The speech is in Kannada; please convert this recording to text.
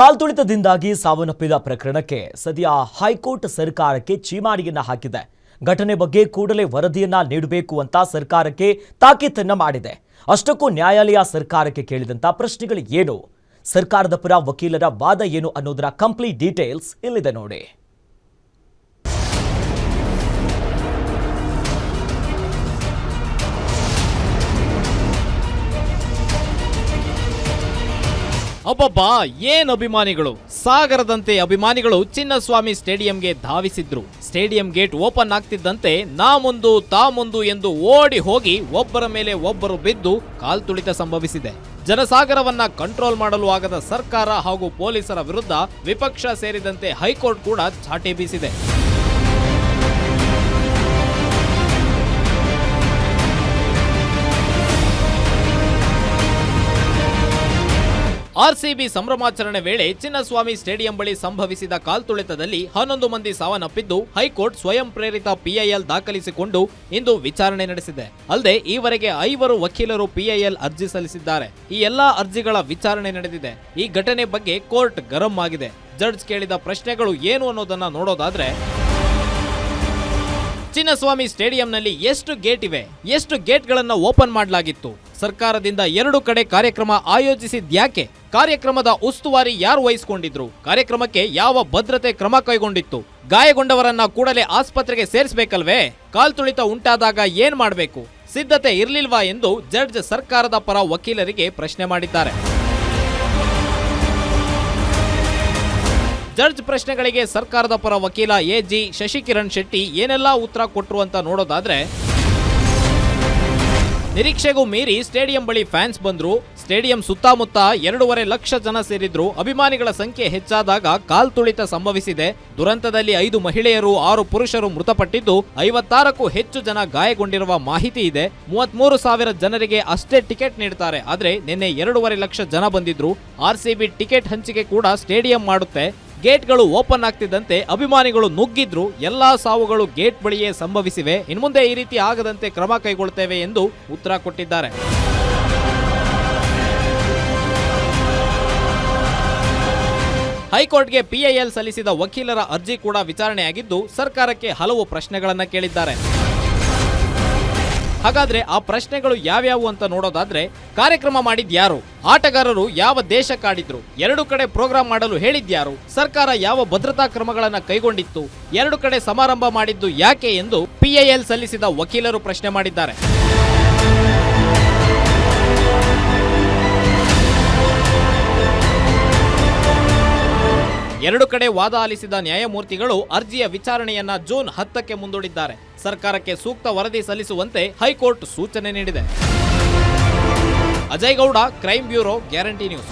ಕಾಲ್ತುಳಿತದಿಂದಾಗಿ ಸಾವನ್ನಪ್ಪಿದ ಪ್ರಕರಣಕ್ಕೆ ಸದ್ಯ ಹೈಕೋರ್ಟ್ ಸರ್ಕಾರಕ್ಕೆ ಚೀಮಾಡಿಯನ್ನ ಹಾಕಿದೆ. ಘಟನೆ ಬಗ್ಗೆ ಕೂಡಲೇ ವರದಿಯನ್ನ ನೀಡಬೇಕು ಅಂತ ಸರ್ಕಾರಕ್ಕೆ ತಾಕೀತನ್ನ ಮಾಡಿದೆ. ಅಷ್ಟಕ್ಕೂ ನ್ಯಾಯಾಲಯ ಸರ್ಕಾರಕ್ಕೆ ಕೇಳಿದಂತ ಪ್ರಶ್ನೆಗಳು ಏನು? ಸರ್ಕಾರದ ಪರ ವಕೀಲರ ವಾದ ಏನು ಅನ್ನೋದರ ಕಂಪ್ಲೀಟ್ ಡೀಟೇಲ್ಸ್ ಇಲ್ಲಿದೆ ನೋಡಿ. ಅಬ್ಬಬ್ಬಾ ಏನ್ ಅಭಿಮಾನಿಗಳು? ಸಾಗರದಂತೆ ಅಭಿಮಾನಿಗಳು ಚಿನ್ನಸ್ವಾಮಿ ಸ್ಟೇಡಿಯಂಗೆ ಧಾವಿಸಿದ್ರು. ಸ್ಟೇಡಿಯಂ ಗೇಟ್ ಓಪನ್ ಆಗ್ತಿದ್ದಂತೆ ನಾ ಮುಂದು ತಾ ಮುಂದು ಎಂದು ಓಡಿ ಹೋಗಿ ಒಬ್ಬರ ಮೇಲೆ ಒಬ್ಬರು ಬಿದ್ದು ಕಾಲ್ತುಳಿತ ಸಂಭವಿಸಿದೆ. ಜನಸಾಗರವನ್ನ ಕಂಟ್ರೋಲ್ ಮಾಡಲು ಆಗದ ಸರ್ಕಾರ ಹಾಗೂ ಪೊಲೀಸರ ವಿರುದ್ಧ ವಿಪಕ್ಷ ಸೇರಿದಂತೆ ಹೈಕೋರ್ಟ್ ಕೂಡ ಚಾಟಿ ಬೀಸಿದೆ. ಆರ್ಸಿಬಿ ಸಂಭ್ರಮಾಚರಣೆ ವೇಳೆ ಚಿನ್ನಸ್ವಾಮಿ ಸ್ಟೇಡಿಯಂ ಬಳಿ ಸಂಭವಿಸಿದ ಕಾಲ್ತುಳಿತದಲ್ಲಿ ಹನ್ನೊಂದು ಮಂದಿ ಸಾವನ್ನಪ್ಪಿದ್ದು ಹೈಕೋರ್ಟ್ ಸ್ವಯಂ ಪ್ರೇರಿತ ಪಿಐಎಲ್ ದಾಖಲಿಸಿಕೊಂಡು ಇಂದು ವಿಚಾರಣೆ ನಡೆಸಿದೆ. ಅಲ್ಲದೆ ಈವರೆಗೆ ಐವರು ವಕೀಲರು ಪಿಐಎಲ್ ಅರ್ಜಿ ಸಲ್ಲಿಸಿದ್ದಾರೆ. ಈ ಎಲ್ಲಾ ಅರ್ಜಿಗಳ ವಿಚಾರಣೆ ನಡೆದಿದೆ. ಈ ಘಟನೆ ಬಗ್ಗೆ ಕೋರ್ಟ್ ಗರಂ ಆಗಿದೆ. ಜಡ್ಜ್ ಕೇಳಿದ ಪ್ರಶ್ನೆಗಳು ಏನು ಅನ್ನೋದನ್ನ ನೋಡೋದಾದ್ರೆ, ಚಿನ್ನಸ್ವಾಮಿ ಸ್ಟೇಡಿಯಂನಲ್ಲಿ ಎಷ್ಟು ಗೇಟ್ ಇವೆ? ಎಷ್ಟು ಗೇಟ್ಗಳನ್ನು ಓಪನ್ ಮಾಡಲಾಗಿತ್ತು? ಸರ್ಕಾರದಿಂದ ಎರಡು ಕಡೆ ಕಾರ್ಯಕ್ರಮ ಆಯೋಜಿಸಿದ್ಯಾಕೆ ಕಾರ್ಯಕ್ರಮದ ಉಸ್ತುವಾರಿ ಯಾರು ವಹಿಸಿಕೊಂಡಿದ್ರು? ಕಾರ್ಯಕ್ರಮಕ್ಕೆ ಯಾವ ಭದ್ರತೆ ಕ್ರಮ ಕೈಗೊಂಡಿತ್ತು? ಗಾಯಗೊಂಡವರನ್ನ ಕೂಡಲೇ ಆಸ್ಪತ್ರೆಗೆ ಸೇರಿಸಬೇಕಲ್ವೇ? ಕಾಲ್ತುಳಿತ ಉಂಟಾದಾಗ ಏನ್ ಮಾಡಬೇಕು? ಸಿದ್ಧತೆ ಇರಲಿಲ್ವಾ ಎಂದು ಜಡ್ಜ್ ಸರ್ಕಾರದ ಪರ ವಕೀಲರಿಗೆ ಪ್ರಶ್ನೆ ಮಾಡಿದ್ದಾರೆ. ಜಡ್ಜ್ ಪ್ರಶ್ನೆಗಳಿಗೆ ಸರ್ಕಾರದ ಪರ ವಕೀಲ ಎ ಜಿ ಶಶಿಕಿರಣ್ ಶೆಟ್ಟಿ ಏನೆಲ್ಲಾ ಉತ್ತರ ಕೊಟ್ಟರು ಅಂತ ನೋಡೋದಾದ್ರೆ, ನಿರೀಕ್ಷೆಗೂ ಮೀರಿ ಸ್ಟೇಡಿಯಂ ಬಳಿ ಫ್ಯಾನ್ಸ್ ಬಂದ್ರು ಸ್ಟೇಡಿಯಂ ಸುತ್ತಮುತ್ತ ಎರಡೂವರೆ ಲಕ್ಷ ಜನ ಸೇರಿದ್ರು. ಅಭಿಮಾನಿಗಳ ಸಂಖ್ಯೆ ಹೆಚ್ಚಾದಾಗ ಕಾಲ್ತುಳಿತ ಸಂಭವಿಸಿದೆ. ದುರಂತದಲ್ಲಿ ಐದು ಮಹಿಳೆಯರು, ಆರು ಪುರುಷರು ಮೃತಪಟ್ಟಿದ್ದು, ಐವತ್ತಾರಕ್ಕೂ ಹೆಚ್ಚು ಜನ ಗಾಯಗೊಂಡಿರುವ ಮಾಹಿತಿ ಇದೆ. ಮೂವತ್ಮೂರು ಸಾವಿರ ಜನರಿಗೆ ಅಷ್ಟೇ ಟಿಕೆಟ್ ನೀಡ್ತಾರೆ. ಆದರೆ ನಿನ್ನೆ ಎರಡೂವರೆ ಲಕ್ಷ ಜನ ಬಂದಿದ್ರು. ಆರ್ಸಿಬಿ ಟಿಕೆಟ್ ಹಂಚಿಕೆ ಕೂಡ ಸ್ಟೇಡಿಯಂ ಮಾಡುತ್ತೆ. ಗೇಟ್ಗಳು ಓಪನ್ ಆಗ್ತಿದ್ದಂತೆ ಅಭಿಮಾನಿಗಳು ನುಗ್ಗಿದ್ರು. ಎಲ್ಲಾ ಸಾವುಗಳು ಗೇಟ್ ಬಳಿಯೇ ಸಂಭವಿಸಿವೆ. ಇನ್ಮುಂದೆ ಈ ರೀತಿ ಆಗದಂತೆ ಕ್ರಮ ಕೈಗೊಳ್ಳುತ್ತೇವೆ ಎಂದು ಉತ್ತರ ಕೊಟ್ಟಿದ್ದಾರೆ. ಹೈಕೋರ್ಟ್ಗೆ ಪಿಐಎಲ್ ಸಲ್ಲಿಸಿದ ವಕೀಲರ ಅರ್ಜಿ ಕೂಡ ವಿಚಾರಣೆಯಾಗಿದ್ದು, ಸರ್ಕಾರಕ್ಕೆ ಹಲವು ಪ್ರಶ್ನೆಗಳನ್ನು ಕೇಳಿದ್ದಾರೆ. ಹಾಗಾದ್ರೆ ಆ ಪ್ರಶ್ನೆಗಳು ಯಾವ್ಯಾವು ಅಂತ ನೋಡೋದಾದ್ರೆ, ಕಾರ್ಯಕ್ರಮ ಮಾಡಿದ್ಯಾರು ಆಟಗಾರರು ಯಾವ ದೇಶಕ್ಕಾಡಿದ್ರು ಎರಡು ಕಡೆ ಪ್ರೋಗ್ರಾಂ ಮಾಡಲು ಹೇಳಿದ್ಯಾರು ಸರ್ಕಾರ ಯಾವ ಭದ್ರತಾ ಕ್ರಮಗಳನ್ನ ಕೈಗೊಂಡಿತ್ತು? ಎರಡು ಕಡೆ ಸಮಾರಂಭ ಮಾಡಿದ್ದು ಯಾಕೆ ಎಂದು ಪಿಐಎಲ್ ಸಲ್ಲಿಸಿದ ವಕೀಲರು ಪ್ರಶ್ನೆ ಮಾಡಿದ್ದಾರೆ. ಎರಡು ಕಡೆ ವಾದ ಆಲಿಸಿದ ನ್ಯಾಯಮೂರ್ತಿಗಳು ಅರ್ಜಿಯ ವಿಚಾರಣೆಯನ್ನ ಜೂನ್ ಹತ್ತಕ್ಕೆ ಮುಂದೂಡಿದ್ದಾರೆ. ಸರ್ಕಾರಕ್ಕೆ ಸೂಕ್ತ ವರದಿ ಸಲ್ಲಿಸುವಂತೆ ಹೈಕೋರ್ಟ್ ಸೂಚನೆ ನೀಡಿದೆ. Ajay Gowda, crime bureau, guarantee news.